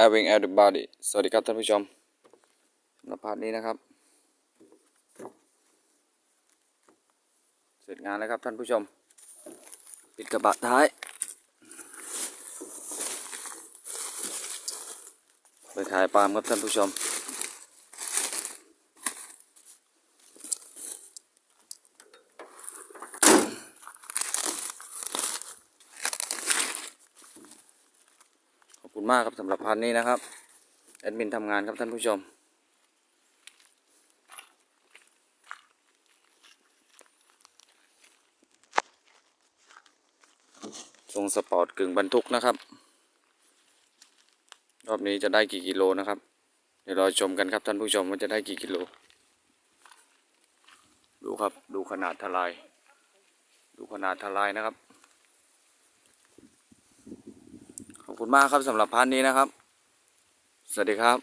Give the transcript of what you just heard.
having everybody สวัสดีครับท่านผู้ชมสำหรับพาร์ทนี้นะครับ เสร็จงานแล้วครับท่านผู้ชม ปิดกระบะท้าย ไปขายปาล์มครับท่านผู้ชม คุณมากครับสำหรับพันนี้นะครับแอดมินทำงานครับท่านผู้ชมทรงสปอร์ตกึ่งบรรทุกนะครับ รอบนี้จะได้กี่กิโลนะครับ เดี๋ยวรอชมกันครับท่านผู้ชมว่าจะได้กี่กิโล ดูครับดูขนาดทลาย ดูขนาดทลายนะครับ ขอบคุณมากครับสำหรับพาร์ทนี้นะครับ สวัสดีครับ